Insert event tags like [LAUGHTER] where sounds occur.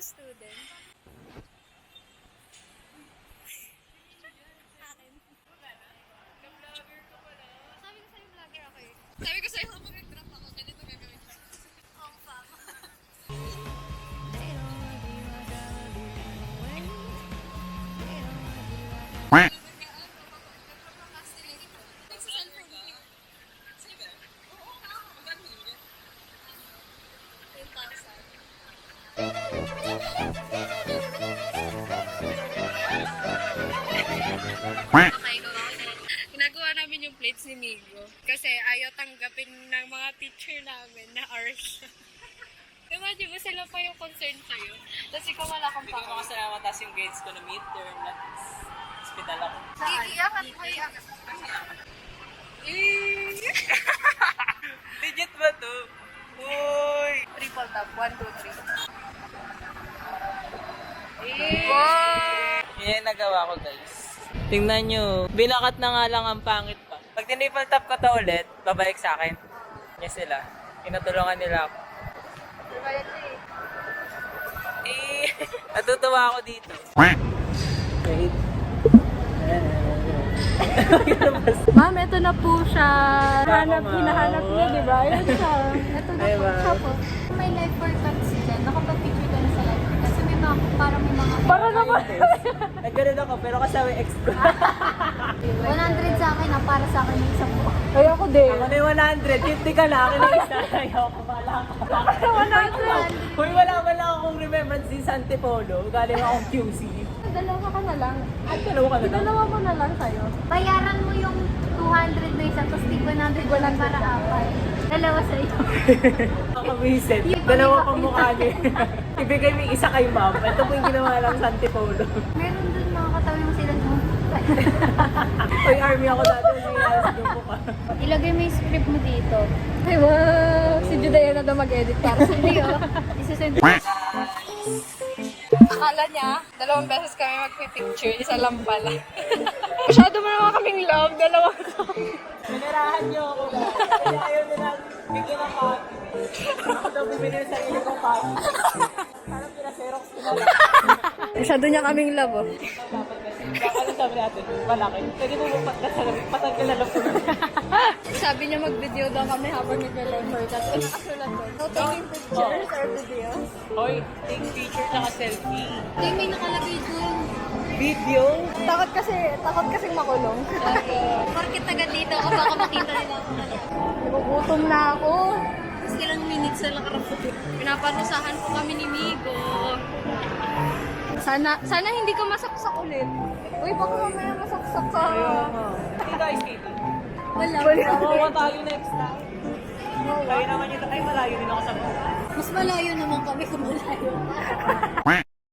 a student. Akin. Sabi ko sa'yo vlogger ako eh. Sabi ko sa'yo Ginagawa namin yung plates ni Migo. Kasi ayaw tanggapin ng mga teacher namin na ours. [LAUGHS] Imagine mo sila pa yung concern sa'yo. Tapos ikaw wala kang Hindi ko pa. makasalamat tapos yung grades ko na midterm na hospital ako. Iiyak at iiyak. [LAUGHS] Yan yung nagawa ko guys. Tingnan nyo. Binakat na nga lang ang pangit pa. Pag tinipal tap ko to ulit, babalik sa akin. Yan sila. Inatulungan nila ako. Eh, [LAUGHS] natutuwa ako dito. Wait. [LAUGHS] Ma'am, ito na po siya. Hanap, hinahanap niya, di ba? Ayun siya. Ito na Ay, po ma'am. siya po. May life workouts dyan. Nakapag-picture ka na sa life work. Kasi may mga, parang may naman. Nagkaroon ako, pero kasama yung ex ko. 100 sa akin, ah, para sa akin yung isang buwan. Ay, ako din. Ako na yung 100, 50 ka na, akin na isa. Ayaw ko, wala ko. 100. Uy, wala man lang akong remembrance din sa Antipolo. Galing akong QC. Dalawa ka na lang. Ay, dalawa ka na lang. Dalawa mo na lang sa'yo. Bayaran mo yung 200 na isa, tapos tig 100 ko lang para apat. Dalawa sa [LAUGHS] iyo. Nakakawisit. Dalawa pang mukha niya. [LAUGHS] Ibigay mo yung isa kay ma'am. Ito po yung ginawa lang sa Antipolo. Meron dun mga katawi mo sila doon. [LAUGHS] Uy, army ako dati. May alas grupo ka. Ilagay mo yung script mo dito. Ay, wow. Si Judea na daw mag-edit para sa Hindi oh. Isasend Akala niya, dalawang beses kami magpipicture, isa lang pala. [LAUGHS] Masyado mo naman kaming love, dalawa ko. Pinirahan niyo ako. Kaya ayaw nila bigyan ng Ako sa iyo ng copy. Parang pinaserox ko na lang. Masyado niya kaming love, oh. Lang sabi natin, malaki. Pwede mo ka sa labit. Patanggal na lang. Sabi niya mag-video daw kami habang nag-lemmer. Tapos eh, nakasulat doon. No taking pictures or videos. Hoy, take picture tsaka selfie. Hindi, may nakalagay dun. Video? Takot kasi, takot kasi makulong. Bakit taga dito ako? Baka makita nila ako na lang. Nagugutom na ako. Ilang minutes na nakaraputi. Pinaparusahan po kami ni Migo. Sana, sana hindi ka masaksak ulit. Uy, baka mamaya masaksak ka. Hindi guys, skating. Wala. Kawawa tayo next time. Kayo naman yun. Ay, malayo din ako sa buhay. Mas malayo naman kami kung malayo. [LAUGHS]